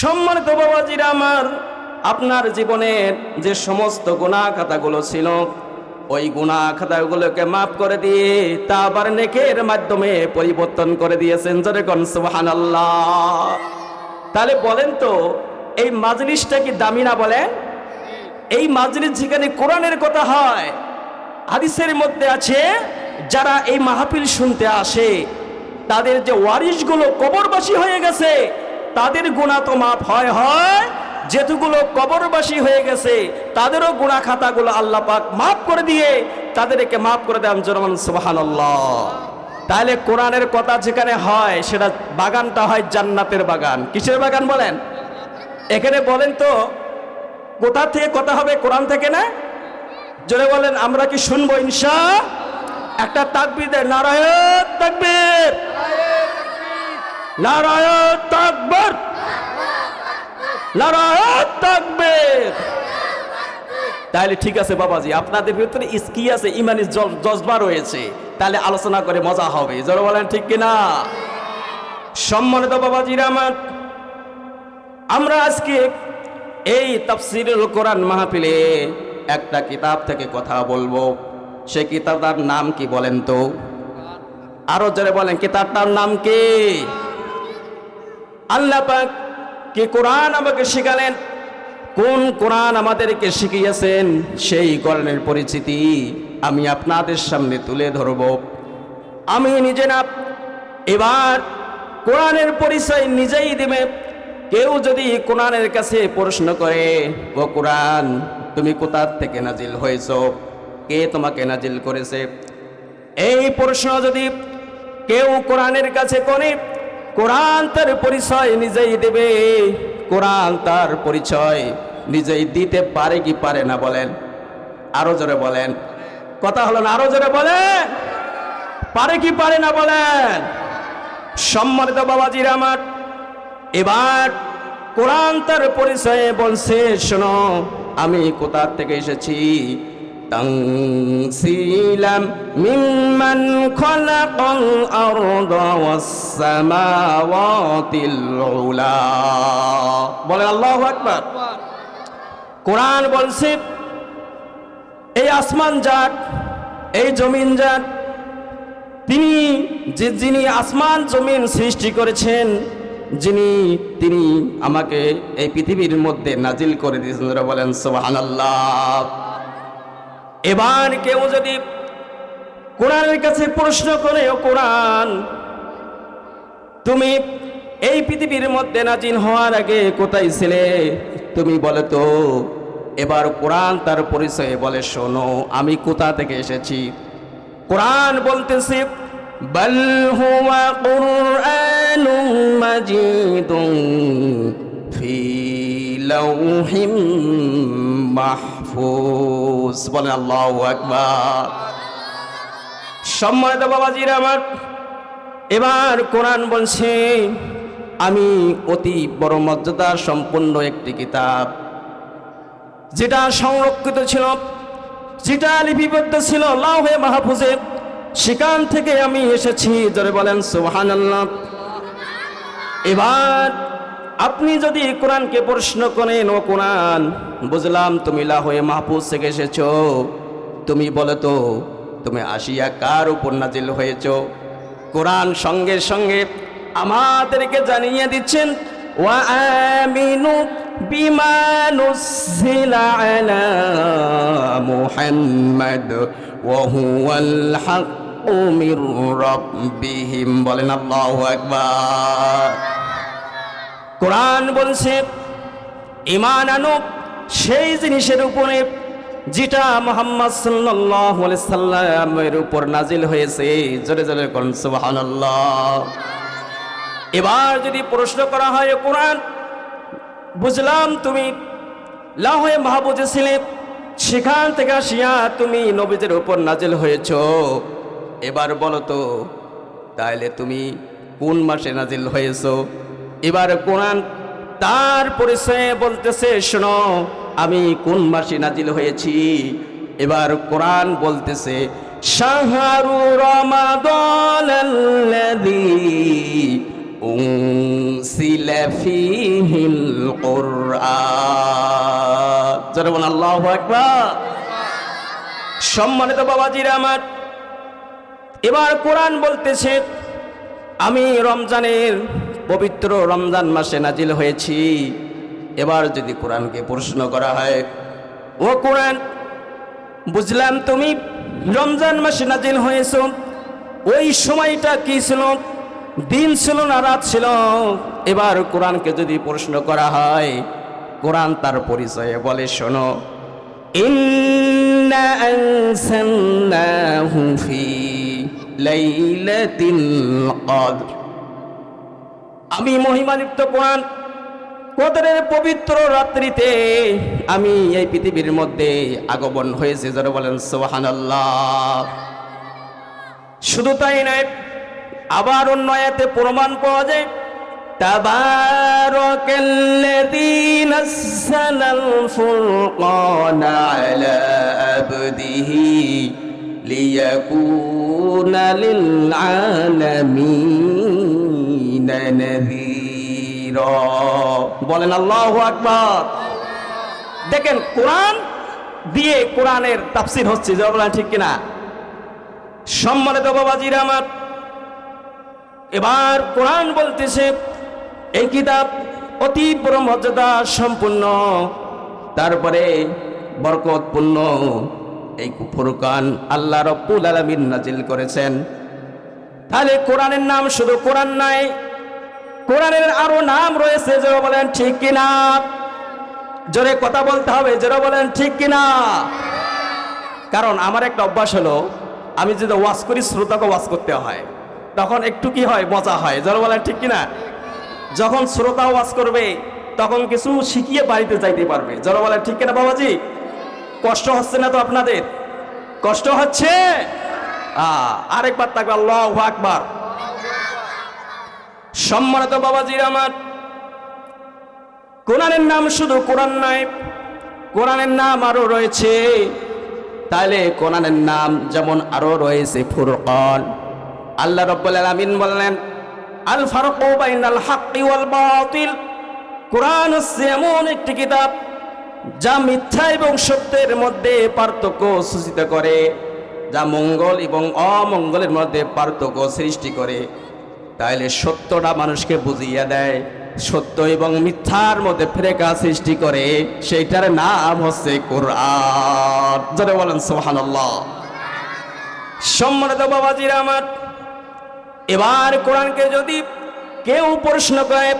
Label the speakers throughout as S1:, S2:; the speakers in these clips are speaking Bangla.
S1: সম্মানিত বাবাজিরা আমার, আপনার জীবনের যে সমস্ত গুণা খাতাগুলো ছিল, ওই গুণা খাতাগুলোকে মাফ করে দিয়ে তা আবার নেকের মাধ্যমে পরিবর্তন করে দিয়েছেন। যেরকম সুবহানাল্লাহ। তাহলে বলেন তো, এই মাজলিসটা কি দামি না বলেন? এই মাজলিস যেখানে কোরআনের কথা হয়, হাদিসের মধ্যে আছে, যারা এই মাহফিল শুনতে আসে, তাদের যে ওয়ারিশগুলো কবরবাসী হয়ে গেছে তাদের গুণা তো মাফ হয় হয়। যেতুগুলো কবরবাসী হয়ে গেছে, তাদেরও গুণা খাতাগুলো আল্লাহ পাক মাফ করে দিয়ে তাদেরকে মাফ করে দেন জরমান সুবহানাল্লাহ। তাহলে কোরআনের কথা যেখানে হয়, সেটা বাগানটা হয় জান্নাতের বাগান। কিসের বাগান বলেন? এখানে বলেন তো, কোথা থেকে কথা হবে, কোরআন থেকে না? জোরে বলেন, আমরা কি শুনব ইনশা? একটা তাকবির দেয় নারায়ণ তাকবীর। নারায়ণ তাকবীর। নারায়ণ তাকবীর। তাহলে ঠিক আছে বাবাজি, আপনাদের ভিতরে ইস্কি আছে ইমানি জজবা রয়েছে। তাহলে আলোচনা করে মজা হবে। জোরে বলেন ঠিক কিনা? সম্মানিত বাবাজিরা আমার, আমরা আজকে এই তাফসিরুল কোরআন মাহফিলে একটা কিতাব থেকে কথা বলব। সে কিতাবটার নাম কি বলেন তো? আরও জোরে বলেন, কিতাবটার নাম কি? আল্লাহ পাক কি কোরআন আমাকে শিখালেন? কোন কোরআন আমাদেরকে শিখিয়েছেন? সেই কোরআনের পরিচিতি আমি আপনাদের সামনে তুলে ধরব। আমি নিজে না, এবার কোরআনের পরিচয় নিজেই দিবে। কেউ যদি কোরআনের কাছে প্রশ্ন করে, ও কোরআন, তুমি কোথার থেকে নাজিল হয়েছ? কে তোমাকে নাজিল করেছে? এই প্রশ্ন যদি কেউ কোরআনের কাছে করে কোরআন তার পরিচয় নিজেই দেবে। কোরআন তার পরিচয় নিজেই দিতে পারে কি পারে না বলেন। আরও জোরে বলেন। কথা হলো না, আরও জোরে বলেন। পারে কি পারে না বলেন। সম্মানিত বাবাজির আমার, এবার কোরআন তার পরিচয়ে বলছে, শোনো, আমি কোথার থেকে এসেছি? তংসিলাম মিম্মান খলাকাল আরদা ওয়াস সামাওয়াতিল উলা। বলে আল্লাহু কোরআন বলছে, এই আসমান যাক, এই জমিন যাক, তিনি যে যিনি আসমান জমিন সৃষ্টি করেছেন, যিনি, তিনি আমাকে এই পৃথিবীর মধ্যে নাজিল করে দিয়েছেন। বলেন বলেন, সুবহানাল্লাহ। এবার কেউ যদি কোরআনের কাছে প্রশ্ন করে, ও কোরআন, তুমি এই পৃথিবীর মধ্যে নাজিল হওয়ার আগে কোথায় ছিলে? তুমি বলে তো, এবার কোরআন তার পরিচয়ে বলে, শোনো, আমি কোথা থেকে এসেছি? কোরআন বলতেছে, বল লাউহিম মাহফুজ, বলেন আল্লাহু আকবার। সম্মানিত বাবাজির আমার, এবার কোরআন বলছে, আমি অতি বড় মর্যাদার সম্পন্ন একটি কিতাব, যেটা সংরক্ষিত ছিল, যেটা লিপিবদ্ধ ছিল লাউহে মাহফুজে, সেখান থেকে আমি এসেছি, জোরে বলেন সুবহানাল্লাহ। এবার আপনি যদি কোরআনকে প্রশ্ন করেন, ও কোরআন, বুঝলাম তুমি লাহয়ে মাহফুজ থেকে এসেছ। তুমি বলো তো, তুমি আসিয়া কার উপর নাজিল হয়েছ? কোরআন সঙ্গে সঙ্গে আমাদেরকে জানিয়ে দিচ্ছেন, ওয়া আমিনু বিমা নুজিলা আলা মুহাম্মাদ, ওয়া হুয়াল হাক্কু মির রাব্বিহিম। বলেন আল্লাহু আকবার। কোরআন বলছে ইমান আনো, সেই জিনিসের উপরে যেটা মোহাম্মদ সাল্লামের উপর নাজিল হয়েছে, জোরে জোরে করুন এবার যদি প্রশ্ন করা হয়, কোরআন, বুঝলাম তুমি লাহে মাহবুজে ছিলে, সেখান থেকে আসিয়া তুমি নবীদের উপর নাজিল হয়েছ। এবার বলো তো, তাইলে তুমি কোন মাসে নাজিল হয়েছ? এবার কোরআন তার পরিচয়ে বলতেছে, শোনো, আমি কোন মাসে নাজিল হয়েছি? এবার কোরআন বলতেছে, শাহরু রমাদল আল্লাহ সম্মানিত বাবাজির আমার, এবার কোরআন বলতেছে, আমি রমজানের পবিত্র রমজান মাসে নাজিল হয়েছি। এবার যদি কোরআনকে প্রশ্ন করা হয়, ও কোরআন, বুঝলাম তুমি রমজান মাসে নাজিল হয়েছ। ওই সময়টা কি ছিল? দিন ছিল না, রাত ছিল? এবার কোরআনকে যদি প্রশ্ন করা হয়, কোরআন তার পরিচয়ে বলে, শোনো, ইন্না আমি মহিমালিপ্ত কোরআন কদরের পবিত্র রাত্রিতে আমি এই পৃথিবীর মধ্যে আগমন হয়েছে যারা বলেন সোহান শুধু তাই নয় আবার অন্য আয়াতে প্রমাণ পাওয়া যায় تبارك الذي نزل الفرقان على عبده ليكون للعالمين দেন বীর বলেন, আল্লাহ আকবর। দেখেন, কোরআন দিয়ে কোরআনের তাফসির হচ্ছে না ঠিক কিনা? সম্মানিত বাবাজির আমার, এবার কোরআন বলতেছে, এই কিতাব অতি মর্যাদা সম্পূর্ণ, তারপরে বরকতপূর্ণ, এই ফুরকান আল্লাহ রব্বুল আলমিন নাজিল করেছেন। তাহলে কোরআনের নাম শুধু কোরআন নাই কোরআনের আরও নাম রয়েছে যারা বলেন, ঠিক কিনা? জোরে কথা বলতে হবে যারা বলেন, ঠিক কিনা? কারণ আমার একটা অভ্যাস হলো, আমি যদি ওয়াজ করি, শ্রোতাকে ওয়াজ করতে হয়। তখন একটু কি হয়, মজা হয়। যারা বলেন, ঠিক কিনা? যখন শ্রোতা ওয়াজ করবে, তখন কিছু শিখিয়ে বাড়িতে যাইতে পারবে। যারা বলেন, ঠিক কিনা, বাবাজি? কষ্ট হচ্ছে না তো আপনাদের? কষ্ট হচ্ছে? আরেকবার থাকবে আল্লাহ আকবার। সম্মানিত বাবাজির আমার। কোরআনের নাম শুধু কোরআন নয় কোরআনের নাম আরও রয়েছে। তাহলে কোরআনের নাম যেমন আরও রয়েছে ফুরকান। আল্লাহ রব্বুল আলামিন বললেন, আল ফারকু বাইনাল হাক্কি ওয়াল বাতিল। কোরআন হচ্ছে এমন একটি কিতাব, যা মিথ্যা এবং সত্যের মধ্যে পার্থক্য সূচিত করে, যা মঙ্গল এবং অমঙ্গলের মধ্যে পার্থক্য সৃষ্টি করে। তাইলে সত্যটা মানুষকে বুঝিয়ে দেয়। সত্য এবং মিথ্যার মধ্যে ফ্রেকা সৃষ্টি করে, সেইটার নাম হচ্ছে কোরআন। বলেন সোহানাল্লাহ সম্মানিত বাবাজির আমার, এবার কোরআনকে যদি কেউ প্রশ্ন করে,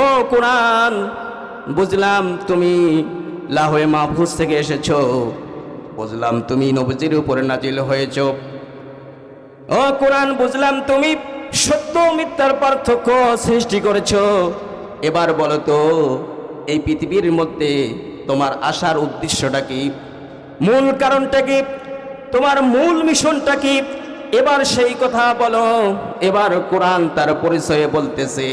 S1: ও কোরআন, বুঝলাম তুমি লাহোয়ে মাহফুজ থেকে এসেছ, বুঝলাম তুমি নবজির উপরে নাজিল হয়েছ। ও কোরআন, বুঝলাম তুমি সত্য ও মিথ্যার পার্থক্য সৃষ্টি করেছো এবার বলো তো এই পৃথিবীর মধ্যে তোমার আসার উদ্দেশ্যটা কি মূল কারণটা কি তোমার মূল মিশনটা কি এবার সেই কথা বলো এবার কোরআন তার পরিচয়ে বলতেছে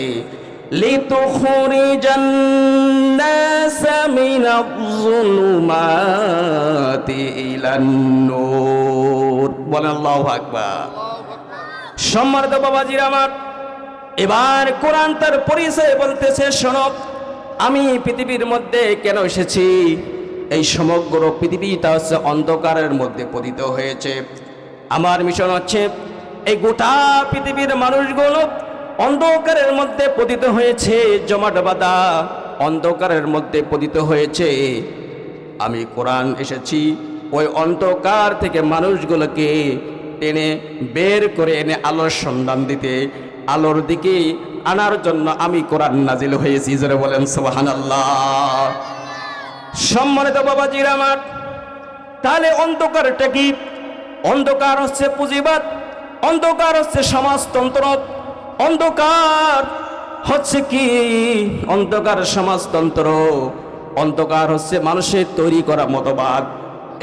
S1: لتخرج الناس من الظلمات إلى النور বলেন আল্লাহু আকবার সম্মানিত বাবাজির আমার, এবার কোরআন তার পরিচয় বলতেছে শোনক আমি পৃথিবীর মধ্যে কেন এসেছি? এই সমগ্র পৃথিবীটা হচ্ছে অন্ধকারের মধ্যে পতিত হয়েছে। আমার মিশন হচ্ছে, এই গোটা পৃথিবীর মানুষগুলো অন্ধকারের মধ্যে পতিত হয়েছে, জমাট বাঁধা অন্ধকারের মধ্যে পতিত হয়েছে। আমি কোরআন এসেছি, ওই অন্ধকার থেকে মানুষগুলোকে টেনে বের করে এনে আলোর সন্ধান দিতে, আলোর দিকে আনার জন্য আমি কোরআন নাজিল হয়েছি, জোরে বলেন সোহান আল্লাহ সম্মানিত বাবাজির আমার, তাহলে অন্ধকারটা কি? অন্ধকার হচ্ছে পুঁজিবাদ, অন্ধকার হচ্ছে সমাজতন্ত্র অন্ধকার হচ্ছে কি? অন্ধকার সমাজতন্ত্র, অন্ধকার হচ্ছে মানুষের তৈরি করা মতবাদ।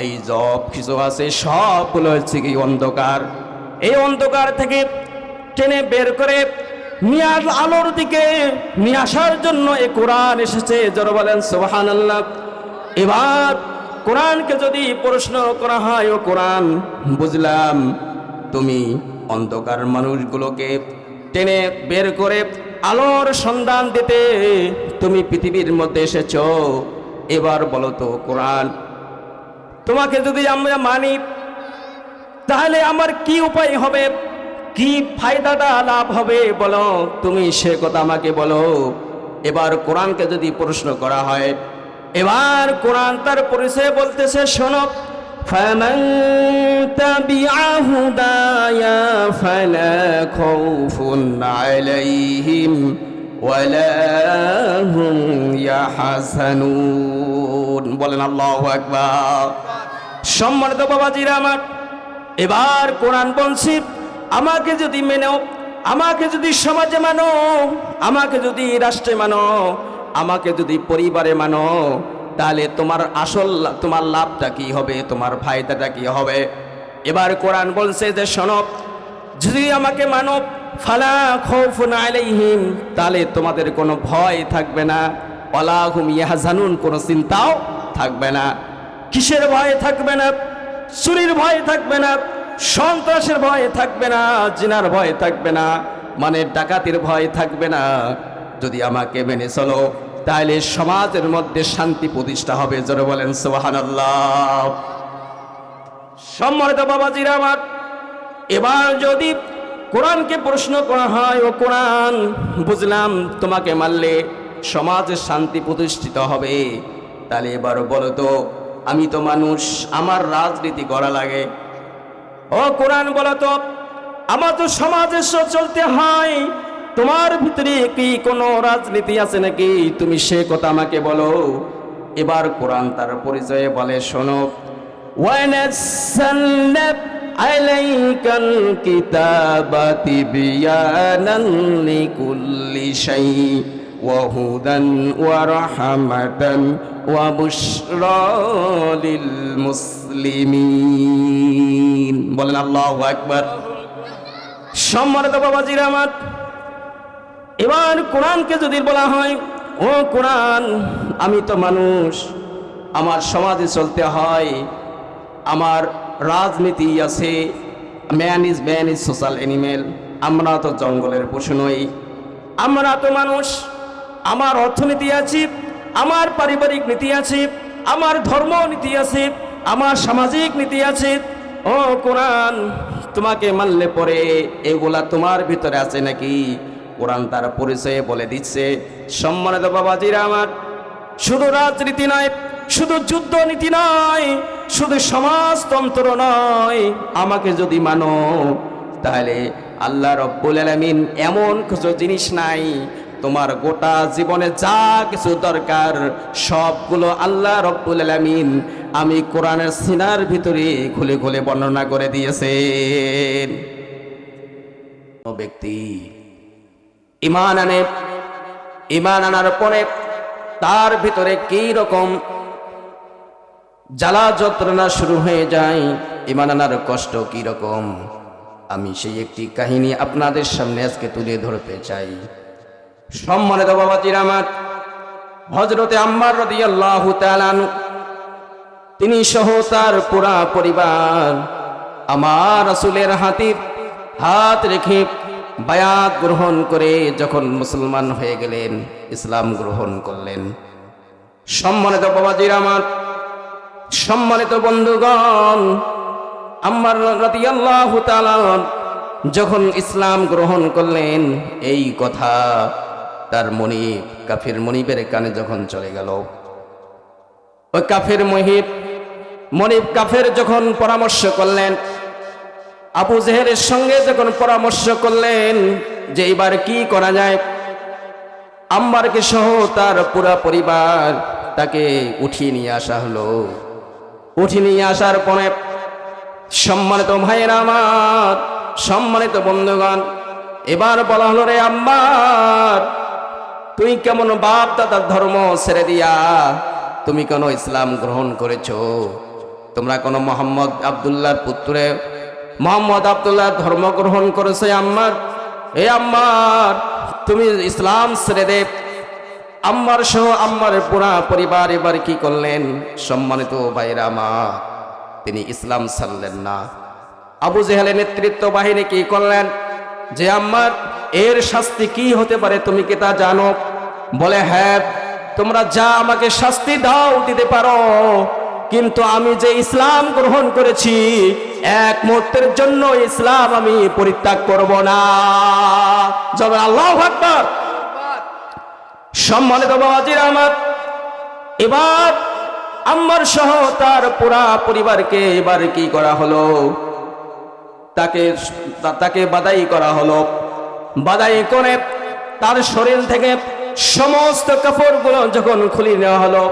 S1: এই জব কিছু আছে, সবগুলো হচ্ছে কি অন্ধকার। এই অন্ধকার থেকে টেনে বের করে নিয়ে আলোর দিকে নিয়ে আসার জন্য এই কোরআন এসেছে। যারা বলেন সোহান আল্লাহ এবার কোরআনকে যদি প্রশ্ন করা হয়, ও কোরআন, বুঝলাম তুমি অন্ধকার মানুষগুলোকে টেনে বের করে আলোর সন্ধান দিতে তুমি পৃথিবীর মধ্যে এসেছ। এবার বলো তো, কোরআন তোমাকে যদি আমরা মানি তাহলে আমার কি উপায় হবে কি ফায়দাটা লাভ হবে বলো তুমি সে কথা আমাকে বলো এবার কোরআনকে যদি প্রশ্ন করা হয় এবার কোরআন তার পরিচয় বলতেছে শোনো فمن تبع هدايا فلا خوف عليهم ولا هم يحزنون বলেন আল্লাহু আকবার। সম্মানিত বাবাজিরা আমার, এবার কোরআন বলছি, আমাকে যদি মেনো আমাকে যদি সমাজে মানো, আমাকে যদি রাষ্ট্রে মানো, আমাকে যদি পরিবারে মানো, তাহলে তোমার আসল, তোমার লাভটা কি হবে, তোমার ফায়দাটা কি হবে? এবার কোরআন বলছে যে, শোনো, যদি আমাকে মানো ফালা খৌফুন আলাইহিম, তাহলে তোমাদের কোনো ভয় থাকবে না। অলাহুম ইয়াহজানুন, কোনো চিন্তাও থাকবে না। কিসের ভয় থাকবে না? চুরির ভয় থাকবে না। সন্ত্রাসের ভয় থাকবে না। জিনার ভয় থাকবে না। মানে ডাকাতির ভয় থাকবে না। যদি আমাকে মেনে চলো, তাহলে সমাজের মধ্যে শান্তি প্রতিষ্ঠা হবে। জোরে বলেন, সুবহানাল্লাহ। সম্মানিত বাবাজিরা আমার, এবার যদি কোরআনকে প্রশ্ন করা হয়, ও কোরআন, বুঝলাম তোমাকে মারলে সমাজে শান্তি প্রতিষ্ঠিত হবে। তাহলে এবারও বলো তো, আমি তো মানুষ, আমার রাজনীতি করা লাগে। ও কোরআন, বলো তো, আমার তো সমাজে চলতে হয়। তোমার ভিতরে কি কোনো রাজনীতি আছে নাকি? তুমি সে কথা আমাকে বলো। এবার কোরআন তার পরিচয়ে বলে, শোনো ওয়ানাসাল্লাহ عليك الكتاب تبيانا لكل شيء وهدى ورحمة وبشرى للمسلمين বলেন আল্লাহু আকবার সম্মানিত বাবাজির আমার এবার কোরআনকে যদি বলা হয় ও কোরআন আমি তো মানুষ আমার সমাজে চলতে হয় আমার রাজনীতি আছে man is man is social animal আমরা তো জঙ্গলের পশু নই। আমরা তো মানুষ, আমার অর্থনীতি আছে, আমার পারিবারিক নীতি আছে, আমার ধর্ম নীতি আছে, আমার সামাজিক নীতি আছে। ও কোরআন, তোমাকে মানলে পরে এগুলা তোমার ভিতরে আছে নাকি? কোরআন তার পরিচয়ে বলে দিচ্ছে। সম্মানিত বাবাজিরা আমার, শুধু রাজনীতি নয়, শুধু যুদ্ধ নীতি নয় শুধু সমাজতন্ত্র নয়, আমাকে যদি মানো, তাহলে আল্লাহ রব্বুল আলমিন এমন কিছু জিনিস নাই। তোমার গোটা জীবনে যা কিছু দরকার, সবগুলো আল্লাহ রব্বুল আলমিন আমি কোরআনের সিনার ভিতরে খুলে খুলে বর্ণনা করে দিয়েছেন। ব্যক্তি ইমান আনে ইমান আনার পরে তার ভিতরে কি রকম জ্বালা যন্ত্রণা শুরু হয়ে যায়। ইমান কষ্ট কি রকম? আমি সেই একটি কাহিনী আপনাদের সামনে আজকে তুলে ধরতে চাই। সম্মানিত বাবাজির আমার হজরতে আম্মার রাদিয়াল্লাহু তাআলা তিনি সহ তার পুরা পরিবার, আমার রাসূলের হাতে হাত রেখে বায়াত গ্রহণ করে যখন মুসলমান হয়ে গেলেন, ইসলাম গ্রহণ করলেন। সম্মানিত বাবাজির আমার সম্মানিত বন্ধুগণ, আমার রাদিয়াল্লাহু যখন ইসলাম গ্রহণ করলেন, এই কথা তার মনিব, কাফির মনিবের কানে যখন চলে গেল। ওই কাফের মহিব মনিব কাফের যখন পরামর্শ করলেন, আবু জেহেরের সঙ্গে যখন পরামর্শ করলেন যে এবার কি করা যায় আম্বারকে সহ তার পুরা পরিবার তাকে উঠিয়ে নিয়ে আসা হলো। উঠিয়ে নিয়ে আসার পরে সম্মানিত ভাইয়ের আমার, সম্মানিত বন্ধুগণ, এবার বলা হলো রে আম্মার তুই কেমন বাপ দাদার ধর্ম ছেড়ে দিয়া তুমি কেন ইসলাম গ্রহণ করেছ? তোমরা কোন মোহাম্মদ আবদুল্লাহর পুত্রে মোহাম্মদ আবদুল্লাহ ধর্ম গ্রহণ করেছে আম্মার? এ আম্মার, তুমি ইসলাম ছেড়ে দে। আম্মার সহ আম্মার পুরা পরিবার এবার কি করলেন? সম্মানিত ভাইরা মা, তিনি ইসলাম ছাড়লেন না। আবু জেহেলের নেতৃত্ব বাহিনী কি করলেন? যে আমার এর শাস্তি কি হতে পারে তুমি কি তা জানো? বলে হ্যাঁ তোমরা যা আমাকে শাস্তি দাও, দিতে পারো। কিন্তু আমি যে ইসলাম গ্রহণ করেছি, এক মুহূর্তের জন্য ইসলাম আমি পরিত্যাগ করব না। যবে আল্লাহ আকবার। সম্মানিত বাবাজির আমার এবার আম্মার সহ তার পুরা পরিবারকে এবার কি করা হলো? তাকে তাকে বাদাই করা হলো। বাদাই করে তার শরীর থেকে সমস্ত কাপড়গুলো যখন খুলে নেওয়া হলো,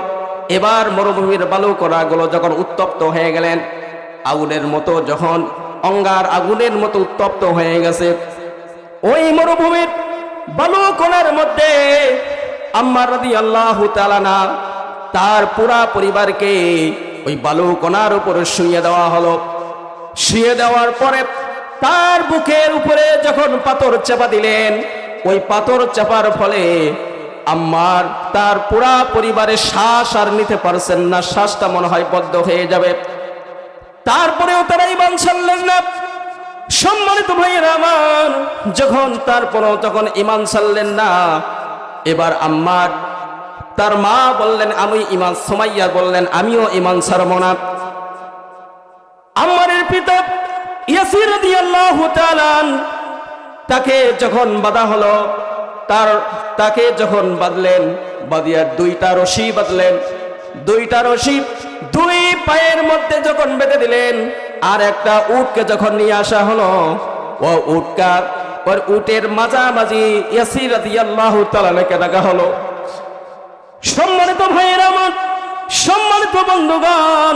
S1: এবার মরুভূমির বালু করাগুলো যখন উত্তপ্ত হয়ে গেলেন, আগুনের মতো যখন, অঙ্গার আগুনের মতো উত্তপ্ত হয়ে গেছে। ওই মরুভূমির বালু কোনার মধ্যে আম্মার রাদি আল্লাহ তালানা তার পুরা পরিবারকে ওই বালু কোনার উপরে শুয়ে দেওয়া হলো। শুয়ে দেওয়ার পরে তার বুকের উপরে যখন পাথর চাপা দিলেন, ওই পাথর চাপার ফলে আম্মার তার পুরা পরিবারে শ্বাস আর নিতে পারছেন না, শ্বাসটা মনে হয় বদ্ধ হয়ে যাবে। তারপরেও তারা ইমান ছাড়লেন না। সম্মানিত ভাইয়ের আমার, যখন তারপরও তখন ইমান ছাড়লেন না এবার আম্মার, তার মা বললেন, আমি ইমান সোমাইয়া। বললেন, আমিও ইমান ছাড়ব আম্মারের পিতা ইয়াসির তাকে যখন বাধা হলো, তার, তাকে যখন বাঁধলেন বাদিয়ার দুইটা রশি বাঁধলেন। দুইটা রশি দুই পায়ের মধ্যে যখন বেঁধে দিলেন, আর একটা উটকে যখন নিয়ে আসা হলো, ও উটকা ওর উটের মাঝামাঝি ইয়াসির রাদিয়াল্লাহু তাআলাকে ডাকা হলো। সম্মানিত ভাইয়ের আমার, সম্মানিত বন্ধুগণ,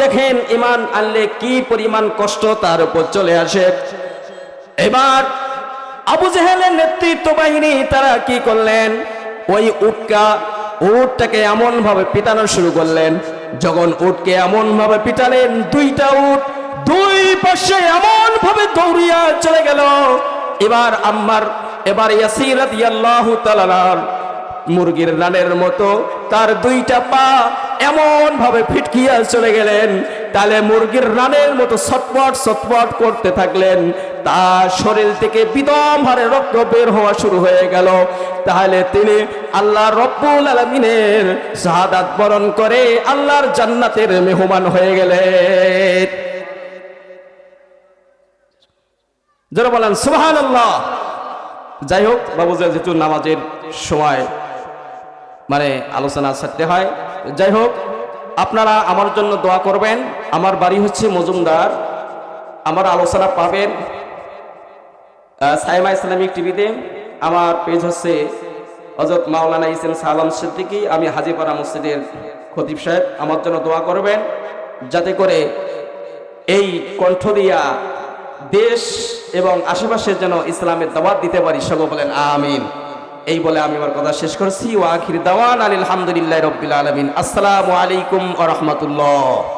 S1: দেখেন ইমান আনলে কি পরিমাণ কষ্ট তার উপর চলে আসে। এবার আবু জেহেলের নেতৃত্ব বাহিনী তারা কি করলেন? ওই উটকা, উটটাকে এমন ভাবে পিটানো শুরু করলেন। যখন উটকে এমন ভাবে পিটালেন, দুইটা উট দুই পাশে এমন ভাবে দৌড়িয়া চলে গেল। এবার আম্মার, এবার ইয়াসির রাদিয়াল্লাহু তাআলা মুরগির রানের মতো তার দুইটা পা এমন ভাবে ফিটকিয়া চলে গেলেন, তাহলে মুরগির রানের মতো ছটপট ছটপট করতে থাকলেন, তার শরীর থেকে বিদম হারে রক্ত বের হওয়া শুরু হয়ে গেল। তাহলে তিনি আল্লাহ রব্বুল আলমিনের শাহাদাত বরণ করে আল্লাহর জান্নাতের মেহমান হয়ে গেলেন। যারা বলেন সুবহান আল্লাহ যাই হোক, বাবু যেহেতু নামাজের সময় মানে আলোচনা ছাড়তে হয়, যাই হোক, আপনারা আমার জন্য দোয়া করবেন। আমার বাড়ি হচ্ছে মজুমদার। আমার আলোচনা পাবেন সাইমা ইসলামিক টিভিতে। আমার পেজ হচ্ছে হজরত মাওলানা ইসেন সালাম সিদ্দিকী। আমি হাজিপাড়া মসজিদের খতিব সাহেব। আমার জন্য দোয়া করবেন, যাতে করে এই কণ্ঠ দিয়া দেশ এবং আশেপাশে যেন ইসলামের দাওয়াত দিতে পারি সব বলেন আমিন। এই বলে আমি আমার কথা শেষ করছি। ওয়াখির দাওয়ান আলহামদুলিল্লাহ রবিল আলমিন। আসসালামু আলাইকুম আ রহমতুল্লাহ।